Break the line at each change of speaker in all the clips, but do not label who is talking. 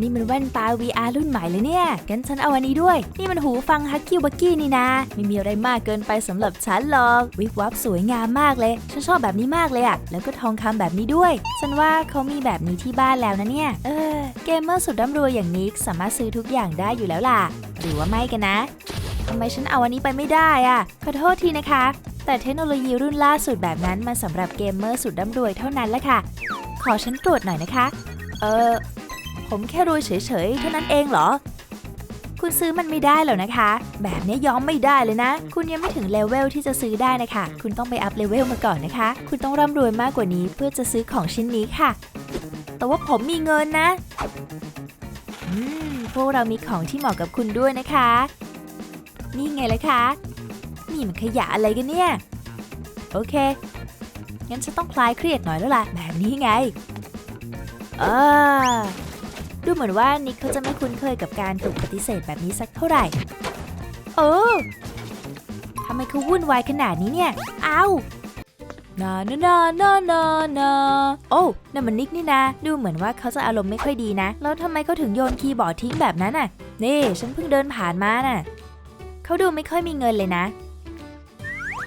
นี่มันแว่นตา VR รุ่นใหม่เลยเนี่ย งั้นฉันเอาอันนี้ด้วย นี่มันหูฟังฮักกี้วักกี้นี่นะ ไม่มีอะไรมากเกินไปสำหรับฉันหรอก วิบวับสวยงามมากเลย ฉันชอบแบบนี้มากเลยอะแล้วก็ทองคำแบบนี้ด้วย ฉันว่าเขามีแบบนี้ที่บ้านแล้วนะเนี่ย เออ เกมเมอร์สุดร่ำรวยอย่างนิกสามารถซื้อทุกอย่างได้อยู่แล้วล่ะ หรือว่าไม่กันนะทำไมฉันเอาอันนี้ไปไม่ได้อะขอโทษทีนะคะ แต่เทคโนโลยีรุ่นล่าสุดแบบนั้นมันสำหรับเกมเมอร์สุดร่ำรวยเท่านั้นแหละค่ะ ขอฉันตรวจหน่อยนะคะ เออ ผมแค่รวยเฉยๆเท่านั้นเองเหรอ คุณซื้อมันไม่ได้หรอกนะคะ แบบนี้ยอมไม่ได้เลยนะ คุณยังไม่ถึงเลเวลที่จะซื้อได้นะคะ คุณต้องไปอัพเลเวลมาก่อนนะคะ คุณต้องร่ำรวยมากกว่านี้เพื่อจะซื้อของชิ้นนี้ค่ะ แต่ว่าผมมีเงินนะอืมพวกเรามีของที่เหมาะกับคุณด้วยนะคะ นี่ไงล่ะคะ นี่มันขยะอะไรกันเนี่ย โอเค งั้นฉันต้องคลายเครียดหน่อยแล้วล่ะ แบบนี้ไงเออ ดูเหมือนว่านิกเขาจะไม่คุ้นเคยกับการถูกปฏิเสธแบบนี้สักเท่าไหร่เออทำไมเขาวุ่นวายขนาดนี้เนี่ย เอานานานานานานาโอ้นั่นมันนิกนี่นะ ดูเหมือนว่าเขาจะอารมณ์ไม่ค่อยดีนะ แล้วทำไมเขาถึงโยนคีย์บอร์ดทิ้งแบบนั้นน่ะ นี่ ฉันเพิ่งเดินผ่านมาน่ะ เขาดูไม่ค่อยมีเงินเลยนะ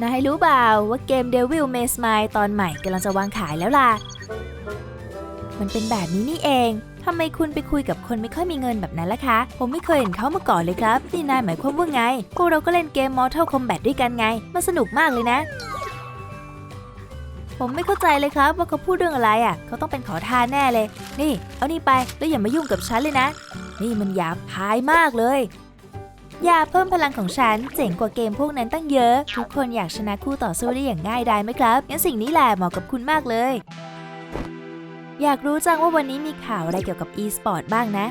นายรู้เปล่าว่าเกม Devil May Smile ตอนใหม่กำลังจะวางขายแล้วล่ะ มันเป็นแบบนี้นี่เอง ทำไมคุณไปคุยกับคนไม่ค่อยมีเงินแบบนั้นล่ะคะ ผมไม่เคยเห็นเขามาก่อนเลยครับ นี่นายหมายความว่าไง พวกเราก็เล่นเกม Mortal Kombat ด้วยกันไง มันสนุกมากเลยนะ ผมไม่เข้าใจเลยครับว่าเขาพูดเรื่องอะไรอะ เขาต้องเป็นขอทานแน่เลย นี่ เอานี่ไปแล้วอย่ามายุ่งกับฉันเลยนะ นี่มันหยาบคายมากเลยยาเพิ่มพลังของฉัน เจ๋งกว่าเกมพวกนั้นตั้งเยอะ ทุกคนอยากชนะคู่ต่อสู้ได้อย่างง่ายดายไหมครับ งั้นสิ่งนี้แหละเหมาะกับคุณมากเลย อยากรู้จังว่าวันนี้มีข่าวอะไรเกี่ยวกับ e-sport บ้างนะ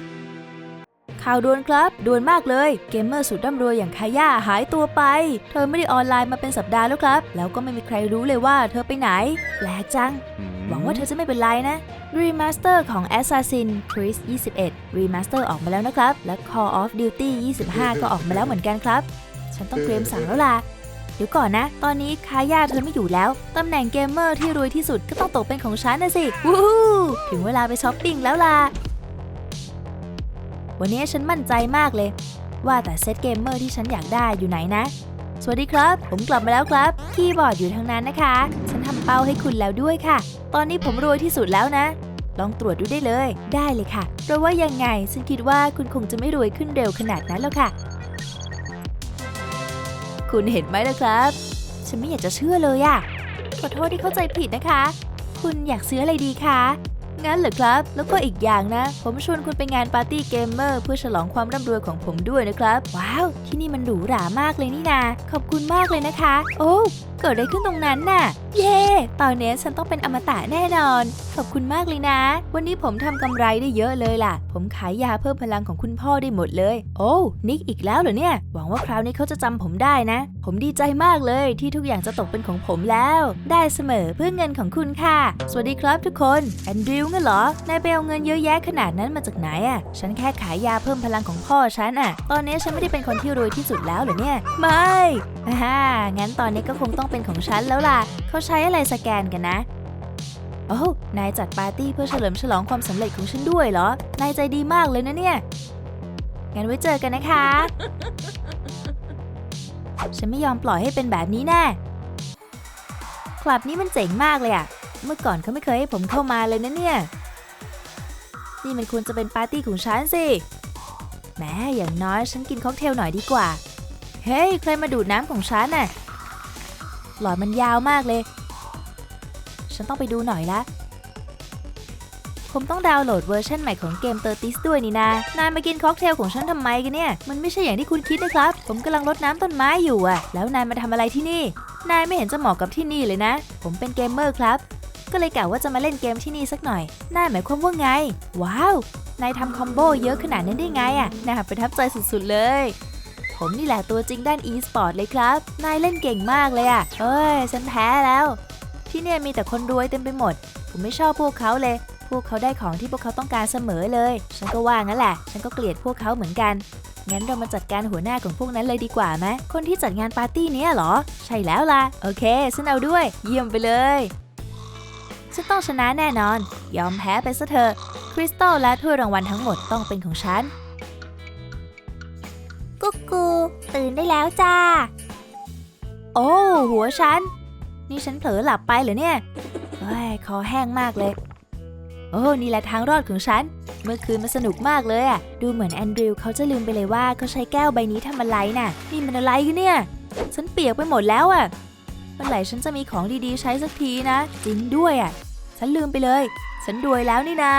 ข่าวด่วนครับด่วนมากเลย เกมเมอร์สุดร่ำรวยอย่างคาย่าหายตัวไป เธอไม่ได้ออนไลน์มาเป็นสัปดาห์แล้วครับ แล้วก็ไม่มีใครรู้เลยว่าเธอไปไหน แปลกจัง หวังว่าเธอจะไม่เป็นไรนะ Remaster ของ Assassin Creed 21 Remaster ออกมาแล้วนะครับ และ Call of Duty 25 ก็ออกมาแล้วเหมือนกันครับ ฉันต้องเตรียมสั่งแล้วล่ะเดี๋ยวก่อนนะ ตอนนี้คาย่าเธอไม่อยู่แล้ว ตำแหน่งเกมเมอร์ที่รวยที่สุดก็ต้องตกเป็นของฉันนะสิวู้ฮู้ถึงเวลาไปช้อปปิ้งแล้วล่ะ วันนี้ฉันมั่นใจมากเลย ว่าแต่เซตเกมเมอร์ที่ฉันอยากได้อยู่ไหนนะ สวัสดีครับ ผมกลับมาแล้วครับ คีย์บอร์ดอยู่ทางนั้นนะคะ ฉันทำเป้าให้คุณแล้วด้วยค่ะ ตอนนี้ผมรวยที่สุดแล้วนะลองตรวจดูได้เลย ได้เลยค่ะ เพราะว่ายังไง ฉันคิดว่าคุณคงจะไม่รวยขึ้นเร็วขนาดนั้นแล้วค่ะ คุณเห็นไหมล่ะครับ ฉันไม่อยากจะเชื่อเลยอะขอโทษที่เข้าใจผิดนะคะ คุณอยากซื้ออะไรดีคะงั้นเหรอครับ แล้วก็อีกอย่างนะ ผมชวนคุณไปงานปาร์ตี้เกมเมอร์เพื่อฉลองความร่ำรวยของผมด้วยนะครับ ว้าว ที่นี่มันหรูหรามากเลยนี่นา ขอบคุณมากเลยนะคะ โอ้ เกิดอะไรขึ้นตรงนั้นน่ะ เย่ตอนนี้ฉันต้องเป็นอมตะแน่นอน ขอบคุณมากเลยนะ วันนี้ผมทำกำไรได้เยอะเลยล่ะ ผมขายยาเพิ่มพลังของคุณพ่อได้หมดเลย โอ้นิกอีกแล้วเหรอเนี่ย หวังว่าคราวนี้เขาจะจำผมได้นะ ผมดีใจมากเลยที่ทุกอย่างจะตกเป็นของผมแล้ว ได้เสมอเพื่อเงินของคุณค่ะ สวัสดีครับทุกคนแอนดริวงั้นเหรอนายไปเอาเงินเยอะแยะขนาดนั้นมาจากไหนอะ ฉันแค่ขายยาเพิ่มพลังของพ่อฉันอะ ตอนนี้ฉันไม่ได้เป็นคนที่รวยที่สุดแล้วเหรอเนี่ย ไม่ฮ่างั้นตอนนี้ก็คงต้องเป็นของฉันแล้วล่ะเขาใช้อะไรสแกนกันนะ โอ้นายจัดปาร์ตี้เพื่อเฉลิมฉลองความสำเร็จของฉันด้วยเหรอ นายใจดีมากเลยนะเนี่ย งั้นไว้เจอกันนะคะ ฉันไม่ยอมปล่อยให้เป็นแบบนี้แน่ คลับนี้มันเจ๋งมากเลยอะเมื่อก่อนเขาไม่เคยให้ผมเข้ามาเลยนะเนี่ย นี่มันควรจะเป็นปาร์ตี้ของฉันสิแหมอย่างน้อยฉันกินค็อกเทลหน่อยดีกว่า เฮ้ย ใครมาดูดน้ำของฉันน่ะ หลอดมันยาวมากเลย ฉันต้องไปดูหน่อยละผมต้องดาวน์โหลดเวอร์ชันใหม่ของเกมเตอร์ติสด้วยนี่นา นายมากินค็อกเทลของฉันทำไมกันเนี่ย มันไม่ใช่อย่างที่คุณคิดนะครับ ผมกำลังรดน้ำต้นไม้อยู่อะแล้วนายมาทำอะไรที่นี่ นายไม่เห็นจะเหมาะกับที่นี่เลยนะ ผมเป็นเกมเมอร์ครับ ก็เลยกะว่าจะมาเล่นเกมที่นี่สักหน่อย นายหมายความว่าไง ว้าว นายทำคอมโบเยอะขนาดนั้นได้ไงอะน่าประทับใจสุดๆเลย ผมนี่แหละตัวจริงด้าน e-sport เลยครับ นายเล่นเก่งมากเลยอะเอ้ย ฉันแพ้แล้ว ที่เนี่ยมีแต่คนรวยเต็มไปหมด ผมไม่ชอบพวกเขาเลย พวกเขาได้ของที่พวกเขาต้องการเสมอเลย ฉันก็ว่างั้นแหละ ฉันก็เกลียดพวกเขาเหมือนกันงั้นเรามาจัดการหัวหน้าของพวกนั้นเลยดีกว่าไหมคนที่จัดงานปาร์ตี้เนี้ยหรอ ใช่แล้วล่ะ โอเคฉันเอาด้วย เยี่ยมไปเลย ฉันต้องชนะแน่นอน ยอมแพ้ไปซะเถอะ คริสตัลและถ้วยรางวัลทั้งหมดต้องเป็นของฉัน กุ๊กกู ตื่นได้แล้วจ้า โอ้หัวฉัน นี่ฉันเผลอหลับไปเหรอเนี่ยเฮ้ยคอแห้งมากเลย โอ้นี่แหละทางรอดของฉัน เมื่อคืนมันสนุกมากเลยอะดูเหมือนแอนดริวเขาจะลืมไปเลยว่าเขาใช้แก้วใบนี้ทำอะไรน่ะ นี่มันอะไรกันเนี่ย ฉันเปียกไปหมดแล้วอะเมื่อไหร่ฉันจะมีของดีๆ ใช้สักทีนะ จริงด้วยอะฉันลืมไปเลย ฉันรวยแล้วนี่นา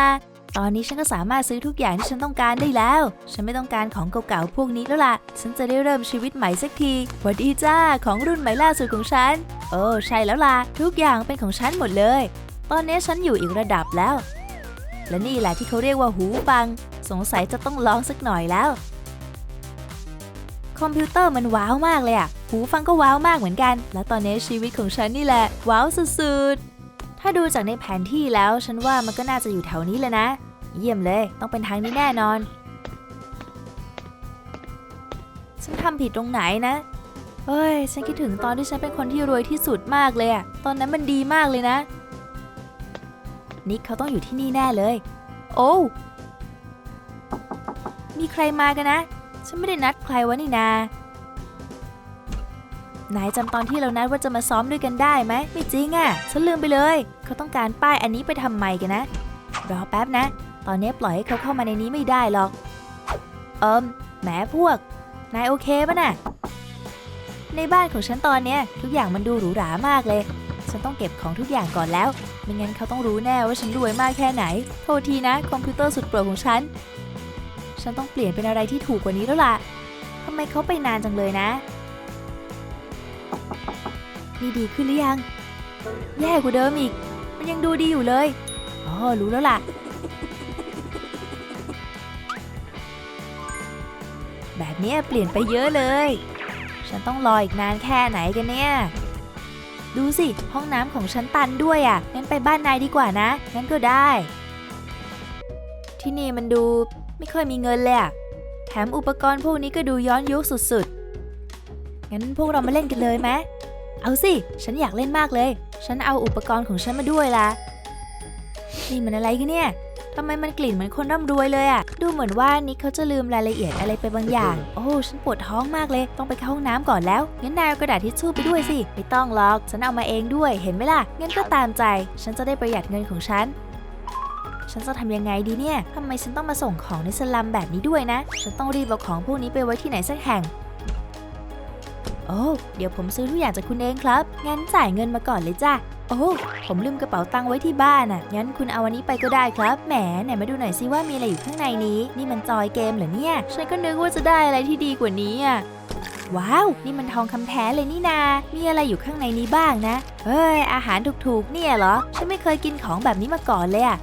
ตอนนี้ฉันก็สามารถซื้อทุกอย่างที่ฉันต้องการได้แล้ว ฉันไม่ต้องการของเก่าๆพวกนี้แล้วล่ะ ฉันจะได้เริ่มชีวิตใหม่สักทีหวัดดีจ้าของรุ่นใหม่ล่าสุดของฉัน โอ้ใช่แล้วล่ะ ทุกอย่างเป็นของฉันหมดเลย ตอนนี้ฉันอยู่อีกระดับแล้ว และนี่แหละที่เขาเรียกว่าหูฟัง สงสัยจะต้องลองสักหน่อยแล้ว คอมพิวเตอร์มันว้าวมากเลยอะหูฟังก็ว้าวมากเหมือนกัน และตอนนี้ชีวิตของฉันนี่แหละ ว้าวสุดๆ ถ้าดูจากในแผนที่แล้วฉันว่ามันก็น่าจะอยู่แถวนี้เลยนะ เยี่ยมเลย ต้องเป็นทางนี้แน่นอน ฉันทำผิดตรงไหนนะเฮ้ย ฉันคิดถึงตอนที่ฉันเป็นคนที่รวยที่สุดมากเลยอะตอนนั้นมันดีมากเลยนะ นิกเขาต้องอยู่ที่นี่แน่เลย โอ้ มีใครมากันนะ ฉันไม่ได้นัดใครวะนี่นา นายจำตอนที่เรานัดว่าจะมาซ้อมด้วยกันได้ไหมไม่จริงอะ่ะฉันลืมไปเลย เขาต้องการป้ายอันนี้ไปทำไมกันนะรอแป๊บนะ ตอนนี้ปล่อยให้เขาเข้ามาในนี้ไม่ได้หรอก เอิมแหมพวก นายโอเคปะน่ะในบ้านของฉันตอนเนี้ยทุกอย่างมันดูหรูหรามากเลย ฉันต้องเก็บของทุกอย่างก่อนแล้ว ไม่งั้นเขาต้องรู้แน่ว่าฉันรวยมากแค่ไหน โทษทีนะ คอมพิวเตอร์สุดโปรดของฉัน ฉันต้องเปลี่ยนเป็นอะไรที่ถูกกว่านี้แล้วล่ะทำไมเขาไปนานจังเลยนะ นี่ดีขึ้นหรือยัง แย่กว่าเดิมอีก มันยังดูดีอยู่เลย อ๋อ รู้แล้วล่ะ แบบนี้เปลี่ยนไปเยอะเลย ฉันต้องรออีกนานแค่ไหนกันเนี่ย ดูสิ ห้องน้ำของฉันตันด้วยอะ งั้นไปบ้านนายดีกว่านะ งั้นก็ได้ ที่นี่มันดูไม่ค่อยมีเงินเลยอะแถมอุปกรณ์พวกนี้ก็ดูย้อนยุคสุดๆ งั้นพวกเรามาเล่นกันเลยไหม เอาสิ ฉันอยากเล่นมากเลย ฉันเอาอุปกรณ์ของฉันมาด้วยล่ะ นี่มันอะไรกันเนี่ยทำไมมันกลิ่นเหมือนคนร่ำรวยเลยอะดูเหมือนว่านิกเขาจะลืมรายละเอียดอะไรไปบางอย่าง โอ้ฉันปวดท้องมากเลย ต้องไปเข้าห้องน้ำก่อนแล้ว งั้นนายเอากระดาษทิชชู่ไปด้วยสิ ไม่ต้องหรอก ฉันเอามาเองด้วย เห็นไหมล่ะ งั้นก็ตามใจ ฉันจะได้ประหยัดเงินของฉัน ฉันจะทำยังไงดีเนี่ยทำไมฉันต้องมาส่งของในสลัมแบบนี้ด้วยนะ ฉันต้องรีบเอาของพวกนี้ไปไว้ที่ไหนสักแห่ง อ้ เดี๋ยวผมซื้อทุกอย่างจากคุณเองครับ งั้นจ่ายเงินมาก่อนเลยจ้ะ โอ้ ผมลืมกระเป๋าตังค์ไว้ที่บ้านอะ งั้นคุณเอาอันนี้ไปก็ได้ครับ แหม ไหนมาดูหน่อยสิว่ามีอะไรอยู่ข้างในนี้ นี่มันจอยเกมเหรอเนี่ย ฉันก็นึกว่าจะได้อะไรที่ดีกว่านี้อะว้าว นี่มันทองคำแท้เลยนี่นา มีอะไรอยู่ข้างในนี้บ้างนะ เฮ้ย อาหารถูกๆ เนี่ยเหรอ ฉันไม่เคยกินของแบบนี้มาก่อนเลยอะ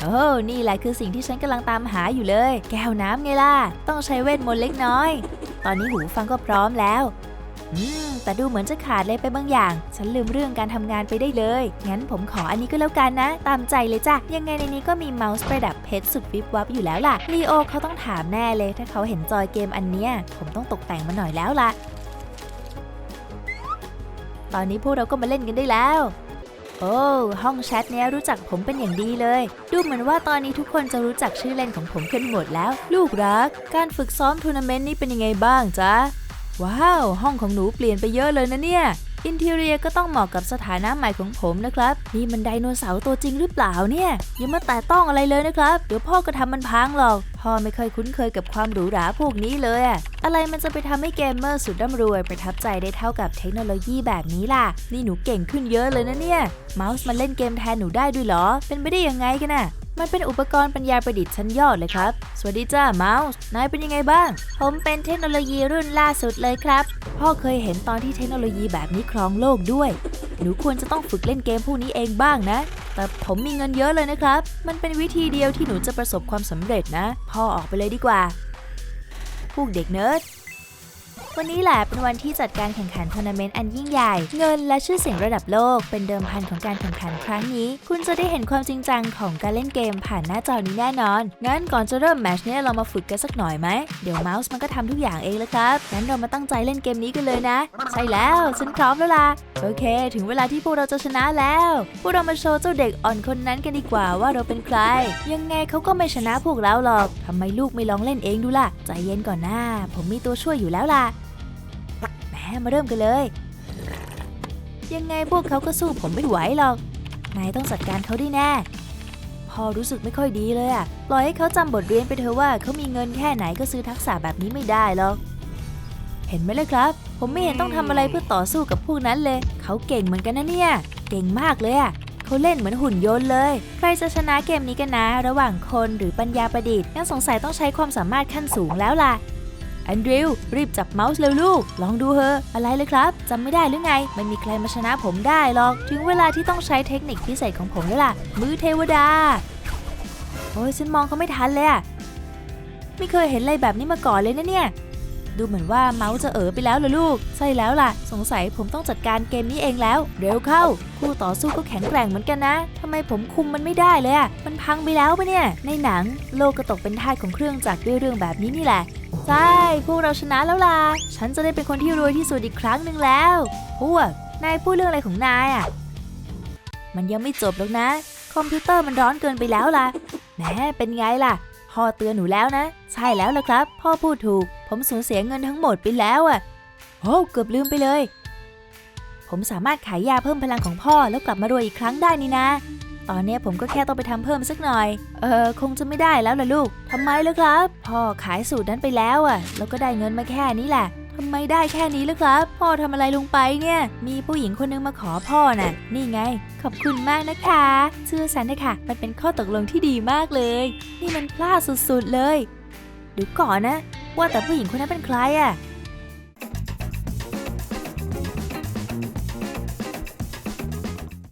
โอ้ นี่แหละคือสิ่งที่ฉันกำลังตามหาอยู่เลย แก้วน้ำไงล่ะ ต้องใช้เวทมนต์เล็กน้อย ตอนนี้หูฟังก็พร้อมแล้ว อืม แต่ดูเหมือนจะขาดเลยไปบางอย่าง ฉันลืมเรื่องการทำงานไปได้เลย งั้นผมขออันนี้ก็แล้วกันนะ ตามใจเลยจ้ะ ยังไงในนี้ก็มีเมาส์ประดับเพชรสุดวิบวับอยู่แล้วล่ะ ลีโอเขาต้องถามแน่เลย ถ้าเขาเห็นจอยเกมอันเนี้ย ผมต้องตกแต่งมันหน่อยแล้วล่ะ ตอนนี้พวกเราก็มาเล่นกันได้แล้วโอ้ห้องแชทเนี้ยรู้จักผมเป็นอย่างดีเลย ดูเหมือนว่าตอนนี้ทุกคนจะรู้จักชื่อเล่นของผมกันหมดแล้ว ลูกรัก การฝึกซ้อมทัวร์นาเมนต์นี้เป็นยังไงบ้างจ๊ะ ว้าว ห้องของหนูเปลี่ยนไปเยอะเลยนะเนี่ยอินเทเรียก็ต้องเหมาะกับสถานะใหม่ของผมนะครับ นี่มันไดโนเสาร์ตัวจริงหรือเปล่าเนี่ย อย่ามาแตะต้องอะไรเลยนะครับ เดี๋ยวพ่อก็ทำมันพังหรอก พ่อไม่เคยคุ้นเคยกับความหรูหราพวกนี้เลยอะอะไรมันจะไปทำให้เกมเมอร์สุดร่ำรวยประทับใจได้เท่ากับเทคโนโลยีแบบนี้ล่ะ นี่หนูเก่งขึ้นเยอะเลยนะเนี่ยเมาส์มันเล่นเกมแทนหนูได้ด้วยเหรอ เป็นไปได้ยังไงกันน่ะ มันเป็นอุปกรณ์ปัญญาประดิษฐ์ชั้นยอดเลยครับ สวัสดีจ้าเมาส์ นายเป็นยังไงบ้าง ผมเป็นเทคโนโลยีรุ่นล่าสุดเลยครับ พ่อเคยเห็นตอนที่เทคโนโลยีแบบนี้ครองโลกด้วย หนูควรจะต้องฝึกเล่นเกมพวกนี้เองบ้างนะ แต่ผมมีเงินเยอะเลยนะครับ มันเป็นวิธีเดียวที่หนูจะประสบความสำเร็จนะ พ่อออกไปเลยดีกว่า พวกเด็กเนิร์ด วันนี้แหละเป็นวันที่จัดการแข่งขันทัวร์นาเมนต์อันยิ่งใหญ่ เงินและชื่อเสียงระดับโลกเป็นเดิมพันของการแข่งขันครั้งนี้ คุณจะได้เห็นความจริงจังของการเล่นเกมผ่านหน้าจอนี้แน่นอน งั้นก่อนจะเริ่มแมชเนี้เรามาฝึกกันสักหน่อยไหม เดี๋ยวเมาส์มันก็ทำทุกอย่างเองแล้วครับ งั้นเรามาตั้งใจเล่นเกมนี้กันเลยนะ ใช่แล้วฉันพร้อมแล้วล่ะ โอเค ถึงเวลาที่พวกเราจะชนะแล้ว พวกเรามาโชว์เจ้าเด็กอ่อนคนนั้นกันดีกว่าว่าเราเป็นใคร ยังไงเขาก็ไม่ชนะพวกเราหรอกทำไมลูกไม่ลองเล่นเองดูล่ะ ใจเย็นก่อนหนะผมมีตัวช่วยอยู่แล้วล่ะ มมาเริ่มกันเลย ยังไงพวกเขาก็สู้ผมไม่ไหวหรอก นายต้องจัดการเขาได้แน่ พอรู้สึกไม่ค่อยดีเลยอะปล่อยให้เขาจำบทเรียนไปเถอะว่าเขามีเงินแค่ไหนก็ซื้อทักษะแบบนี้ไม่ได้หรอก เห็นไหมเลยครับ ผมไม่เห็นต้องทำอะไรเพื่อต่อสู้กับพวกนั้นเลย เขาเก่งเหมือนกันนะเนี่ย เก่งมากเลยอะเขาเล่นเหมือนหุ่นยนต์เลย ใครจะชนะเกมนี้กันนะ ระหว่างคนหรือปัญญาประดิษฐ์งั้นสงสัยต้องใช้ความสามารถขั้นสูงแล้วล่ะ แอนดริวรีบจับเมาส์เร็วลูก ลองดูเฮอะอะไรเลยครับจำไม่ได้หรือไง ไม่มีใครมาชนะผมได้หรอก ถึงเวลาที่ต้องใช้เทคนิคพิเศษของผมแล้วล่ะ มือเทวดา โอ้ยฉันมองเขาไม่ทันเลยอะไม่เคยเห็นอะไรแบบนี้มาก่อนเลยนะเนี่ย ดูเหมือนว่าเมาส์จะเอ๋อไปแล้วเหรอลูก ใช่แล้วล่ะ สงสัยผมต้องจัดการเกมนี้เองแล้ว เร็วเข้า คู่ต่อสู้ก็แข็งแกร่งเหมือนกันนะทำไมผมคุมมันไม่ได้เลยอะมันพังไปแล้วปะเนี่ย ในหนังโลกก็ตกเป็นทาสของเครื่องจักรด้วยเรื่องแบบนี้นี่แหละ ใช่ พวกเราชนะแล้วล่ะ ฉันจะได้เป็นคนที่รวยที่สุดอีกครั้งหนึ่งแล้ว พวก นายพูดเรื่องอะไรของนายอะ มันยังไม่จบหรอกนะ คอมพิวเตอร์มันร้อนเกินไปแล้วล่ะ แหม เป็นไงล่ะ พ่อเตือนหนูแล้วนะ ใช่แล้วล่ะครับ พ่อพูดถูก ผมสูญเสียเงินทั้งหมดไปแล้วอะ โอ้เกือบลืมไปเลย ผมสามารถขายยาเพิ่มพลังของพ่อแล้วกลับมารวยอีกครั้งได้นี่นะ ตอนนี้ผมก็แค่ต้องไปทำเพิ่มสักหน่อย เออคงจะไม่ได้แล้วล่ะลูกทำไมล่ะครับ พ่อขายสูตรนั้นไปแล้วอะ่ะ แล้วก็ได้เงินมาแค่นี้แหละทำไมได้แค่นี้ล่ะครับ พ่อทำอะไรลงไปเนี่ย มีผู้หญิงคนนึงมาขอพ่อน่ะ นี่ไง ขอบคุณมากนะคะเชื่อฉันนะคะมันเป็นข้อตกลงที่ดีมากเลย นี่มันพลาดสุดๆเลยเดี๋ยวก่อนนะ ว่าแต่ผู้หญิงคนนั้นเป็นใครอะ่ะ